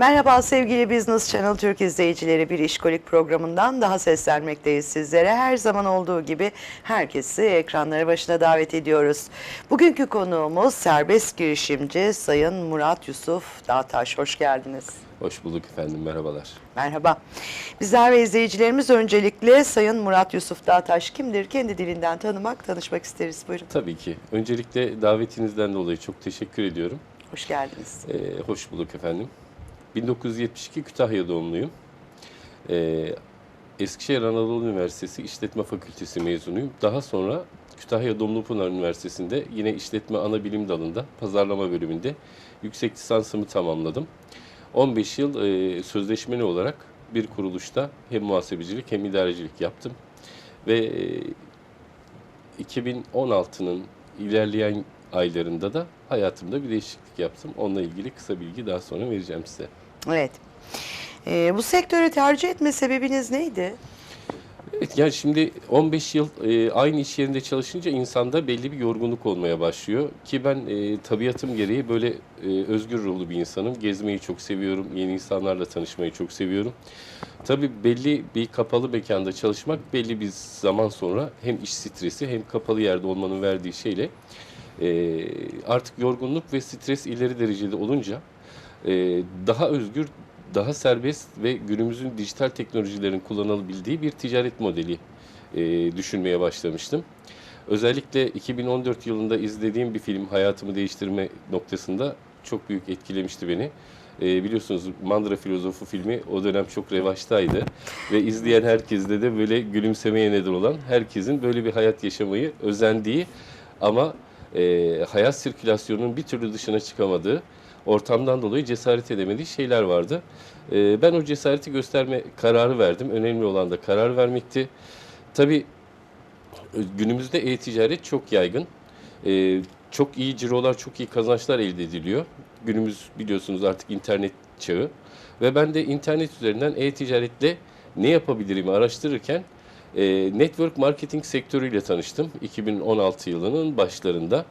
Merhaba sevgili Business Channel Türk izleyicileri bir işkolik programından daha seslenmekteyiz sizlere. Her zaman olduğu gibi herkesi ekranları başına davet ediyoruz. Bugünkü konuğumuz serbest girişimci Sayın Murat Yusuf Dağtaş. Hoş geldiniz. Hoş bulduk efendim, merhabalar. Merhaba. Bizler ve izleyicilerimiz öncelikle Sayın Murat Yusuf Dağtaş kimdir? Kendi dilinden tanımak, tanışmak isteriz. Buyurun. Tabii ki. Öncelikle davetinizden dolayı çok teşekkür ediyorum. Hoş geldiniz. Ee, hoş bulduk efendim. 1972 Kütahya doğumluyum. Ee, Eskişehir Anadolu Üniversitesi İşletme Fakültesi mezunuyum. Daha sonra Kütahya Dumlupınar Üniversitesi'nde yine işletme ana bilim dalında pazarlama bölümünde yüksek lisansımı tamamladım. 15 yıl e, sözleşmeli olarak bir kuruluşta hem muhasebecilik hem idarecilik yaptım. Ve e, 2016'nın ilerleyen aylarında da hayatımda bir değişiklik yaptım. Onunla ilgili kısa bilgi daha sonra vereceğim size. Evet. Ee, bu sektörü tercih etme sebebiniz neydi? Evet yani şimdi 15 yıl e, aynı iş yerinde çalışınca insanda belli bir yorgunluk olmaya başlıyor. Ki ben e, tabiatım gereği böyle e, özgür ruhlu bir insanım. Gezmeyi çok seviyorum, yeni insanlarla tanışmayı çok seviyorum. Tabii belli bir kapalı mekanda çalışmak belli bir zaman sonra hem iş stresi hem kapalı yerde olmanın verdiği şeyle e, artık yorgunluk ve stres ileri derecede olunca e, daha özgür, daha serbest ve günümüzün dijital teknolojilerin kullanılabildiği bir ticaret modeli e, düşünmeye başlamıştım. Özellikle 2014 yılında izlediğim bir film hayatımı değiştirme noktasında çok büyük etkilemişti beni. E, biliyorsunuz Mandıra Filozofu filmi o dönem çok revaçtaydı ve izleyen herkeste de böyle gülümsemeye neden olan herkesin böyle bir hayat yaşamayı özendiği ama e, hayat sirkülasyonunun bir türlü dışına çıkamadığı ortamdan dolayı cesaret edemediği şeyler vardı. E, ben o cesareti gösterme kararı verdim. Önemli olan da karar vermekti. Tabii günümüzde e-ticaret çok yaygın. E, çok iyi cirolar, çok iyi kazançlar elde ediliyor. Günümüz biliyorsunuz artık internet çağı. Ve ben de internet üzerinden e-ticaretle ne yapabilirim araştırırken e, network marketing sektörüyle tanıştım 2016 yılının başlarında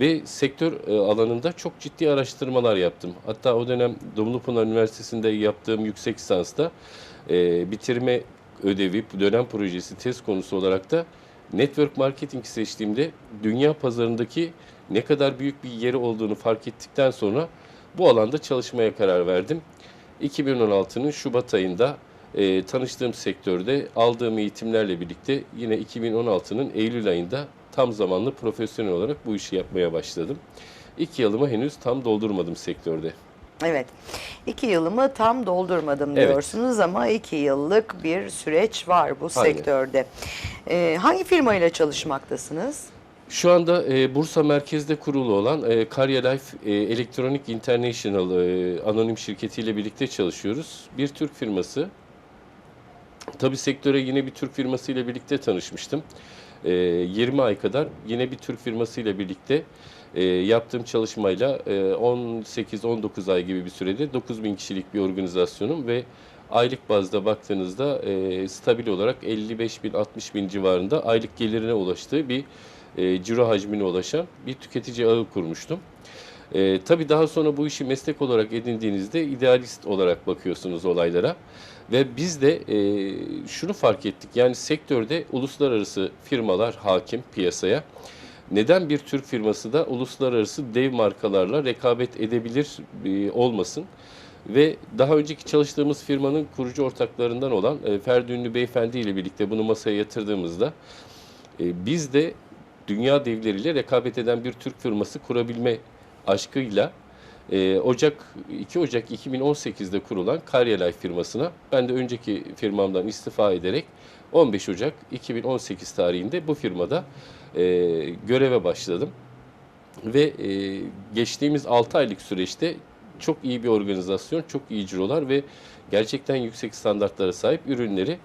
ve sektör e, alanında çok ciddi araştırmalar yaptım. Hatta o dönem Dumlupınar Üniversitesi'nde yaptığım yüksek lisansta e, bitirme ödevi, dönem projesi, test konusu olarak da network marketing seçtiğimde dünya pazarındaki ne kadar büyük bir yeri olduğunu fark ettikten sonra bu alanda çalışmaya karar verdim. 2016'nın Şubat ayında e, tanıştığım sektörde aldığım eğitimlerle birlikte yine 2016'nın Eylül ayında tam zamanlı profesyonel olarak bu işi yapmaya başladım. İki yılımı henüz tam doldurmadım sektörde. Evet. İki yılımı tam doldurmadım Evet. diyorsunuz ama iki yıllık bir süreç var bu Aynen. sektörde. Ee, hangi firmayla çalışmaktasınız? Şu anda e, Bursa merkezde kurulu olan e, Karya Life e, Electronic International e, anonim şirketiyle birlikte çalışıyoruz. Bir Türk firması. Tabii sektöre yine bir Türk firmasıyla birlikte tanışmıştım. E, 20 ay kadar yine bir Türk firmasıyla birlikte e, yaptığım çalışmayla e, 18-19 ay gibi bir sürede 9000 kişilik bir organizasyonum ve aylık bazda baktığınızda e, stabil olarak 55 bin 60 bin civarında aylık gelirine ulaştığı bir e, ciro hacmine ulaşan bir tüketici ağı kurmuştum. E, tabii daha sonra bu işi meslek olarak edindiğinizde idealist olarak bakıyorsunuz olaylara. Ve biz de e, şunu fark ettik. Yani sektörde uluslararası firmalar hakim piyasaya. Neden bir Türk firması da uluslararası dev markalarla rekabet edebilir e, olmasın? Ve daha önceki çalıştığımız firmanın kurucu ortaklarından olan e, Ferdi Ünlü Beyefendi ile birlikte bunu masaya yatırdığımızda e, biz de dünya devleriyle rekabet eden bir Türk firması kurabilme aşkıyla e, Ocak 2 Ocak 2018'de kurulan Karya Life firmasına ben de önceki firmamdan istifa ederek 15 Ocak 2018 tarihinde bu firmada e, göreve başladım. Ve e, geçtiğimiz 6 aylık süreçte çok iyi bir organizasyon, çok iyi cirolar ve gerçekten yüksek standartlara sahip ürünleri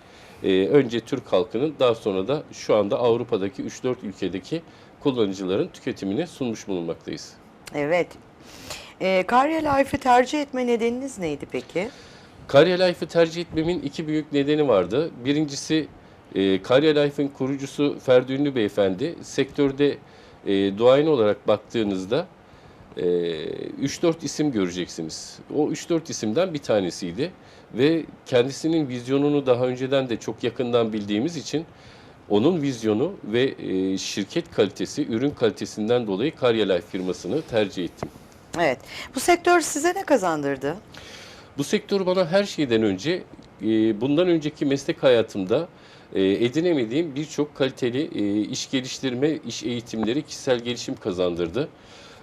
e, önce Türk halkının daha sonra da şu anda Avrupa'daki 3-4 ülkedeki kullanıcıların tüketimine sunmuş bulunmaktayız. Evet. Ee, Karya Life'ı tercih etme nedeniniz neydi peki? Karya Life'ı tercih etmemin iki büyük nedeni vardı. Birincisi e, Karya Life'ın kurucusu Ferdi Ünlü Beyefendi sektörde e, duayen olarak baktığınızda e, 3-4 isim göreceksiniz. O 3-4 isimden bir tanesiydi ve kendisinin vizyonunu daha önceden de çok yakından bildiğimiz için onun vizyonu ve e, şirket kalitesi, ürün kalitesinden dolayı Karya Life firmasını tercih ettim. Evet. Bu sektör size ne kazandırdı? Bu sektör bana her şeyden önce, e, bundan önceki meslek hayatımda e, edinemediğim birçok kaliteli e, iş geliştirme, iş eğitimleri, kişisel gelişim kazandırdı.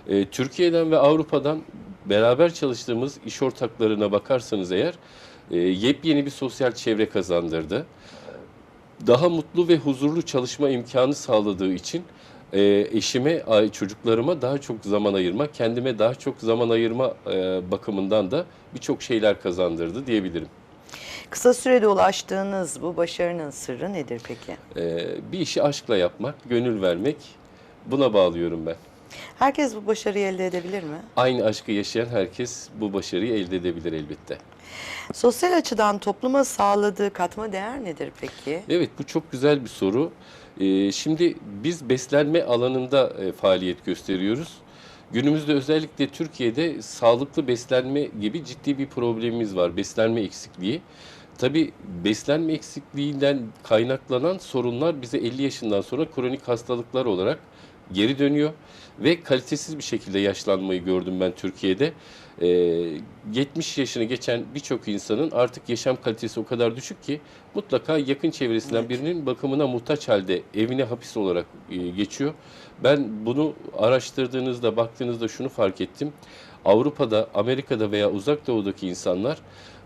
E, Türkiye'den ve Avrupa'dan beraber çalıştığımız iş ortaklarına bakarsanız eğer e, yepyeni bir sosyal çevre kazandırdı. Daha mutlu ve huzurlu çalışma imkanı sağladığı için e, eşime, çocuklarıma daha çok zaman ayırma, kendime daha çok zaman ayırma e, bakımından da birçok şeyler kazandırdı diyebilirim. Kısa sürede ulaştığınız bu başarının sırrı nedir peki? E, bir işi aşkla yapmak, gönül vermek buna bağlıyorum ben. Herkes bu başarıyı elde edebilir mi? Aynı aşkı yaşayan herkes bu başarıyı elde edebilir elbette. Sosyal açıdan topluma sağladığı katma değer nedir peki? Evet bu çok güzel bir soru. Ee, şimdi biz beslenme alanında e, faaliyet gösteriyoruz. Günümüzde özellikle Türkiye'de sağlıklı beslenme gibi ciddi bir problemimiz var. Beslenme eksikliği. Tabii beslenme eksikliğinden kaynaklanan sorunlar bize 50 yaşından sonra kronik hastalıklar olarak geri dönüyor ve kalitesiz bir şekilde yaşlanmayı gördüm ben Türkiye'de. Ee, 70 yaşını geçen birçok insanın artık yaşam kalitesi o kadar düşük ki mutlaka yakın çevresinden Evet. birinin bakımına muhtaç halde evine hapis olarak e, geçiyor. Ben bunu araştırdığınızda baktığınızda şunu fark ettim. Avrupa'da, Amerika'da veya Uzak Doğu'daki insanlar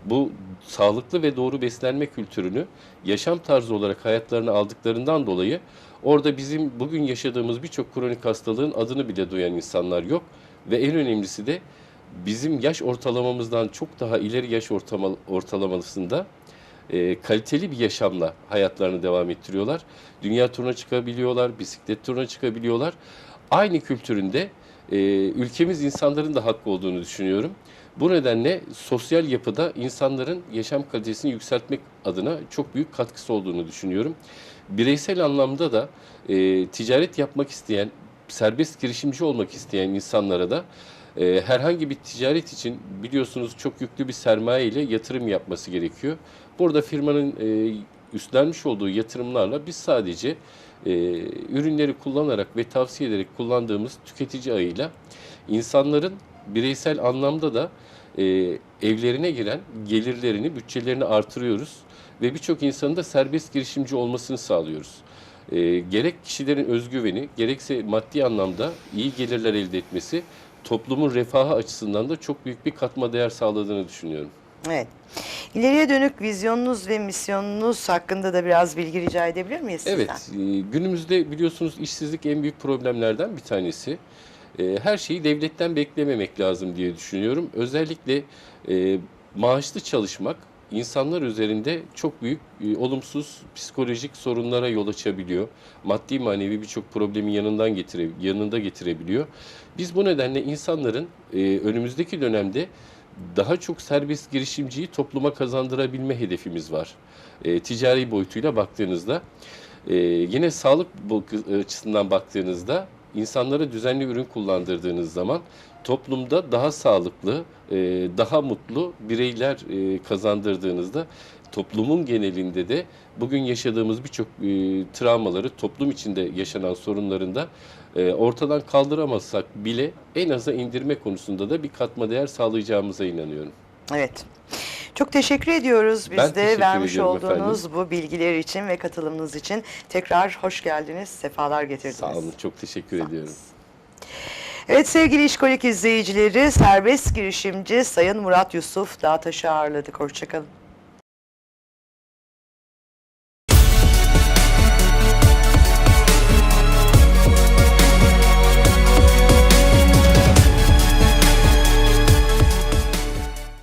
bu sağlıklı ve doğru beslenme kültürünü yaşam tarzı olarak hayatlarına aldıklarından dolayı orada bizim bugün yaşadığımız birçok kronik hastalığın adını bile duyan insanlar yok ve en önemlisi de bizim yaş ortalamamızdan çok daha ileri yaş ortama, ortalamasında e, kaliteli bir yaşamla hayatlarını devam ettiriyorlar. Dünya turuna çıkabiliyorlar, bisiklet turuna çıkabiliyorlar. Aynı kültüründe e, ülkemiz insanların da hakkı olduğunu düşünüyorum. Bu nedenle sosyal yapıda insanların yaşam kalitesini yükseltmek adına çok büyük katkısı olduğunu düşünüyorum. Bireysel anlamda da e, ticaret yapmak isteyen, serbest girişimci olmak isteyen insanlara da e, herhangi bir ticaret için biliyorsunuz çok yüklü bir sermaye ile yatırım yapması gerekiyor. Burada firmanın e, üstlenmiş olduğu yatırımlarla biz sadece e, ürünleri kullanarak ve tavsiye ederek kullandığımız tüketici ayıyla insanların bireysel anlamda da e, evlerine giren gelirlerini, bütçelerini artırıyoruz ve birçok insanın da serbest girişimci olmasını sağlıyoruz. E, gerek kişilerin özgüveni, gerekse maddi anlamda iyi gelirler elde etmesi toplumun refahı açısından da çok büyük bir katma değer sağladığını düşünüyorum. Evet. İleriye dönük vizyonunuz ve misyonunuz hakkında da biraz bilgi rica edebilir miyiz sizden? Evet, e, günümüzde biliyorsunuz işsizlik en büyük problemlerden bir tanesi. E, Her şeyi devletten beklememek lazım diye düşünüyorum. Özellikle e, maaşlı çalışmak insanlar üzerinde çok büyük e, olumsuz psikolojik sorunlara yol açabiliyor. Maddi manevi birçok problemi yanından getire, yanında getirebiliyor. Biz bu nedenle insanların e, önümüzdeki dönemde daha çok serbest girişimciyi topluma kazandırabilme hedefimiz var. E, ticari boyutuyla baktığınızda. Ee, yine sağlık açısından baktığınızda insanlara düzenli ürün kullandırdığınız zaman toplumda daha sağlıklı, e, daha mutlu bireyler e, kazandırdığınızda toplumun genelinde de bugün yaşadığımız birçok e, travmaları, toplum içinde yaşanan sorunların da e, ortadan kaldıramazsak bile en aza indirme konusunda da bir katma değer sağlayacağımıza inanıyorum. Evet. Çok teşekkür ediyoruz biz Ben de teşekkür vermiş ediyorum olduğunuz bu bilgiler için ve katılımınız için. Tekrar hoş geldiniz, sefalar getirdiniz. Sağ olun, çok teşekkür ediyorum. Evet sevgili İşkolik izleyicileri, serbest girişimci Sayın Murat Yusuf Dağtaş'ı ağırladık. Hoşçakalın.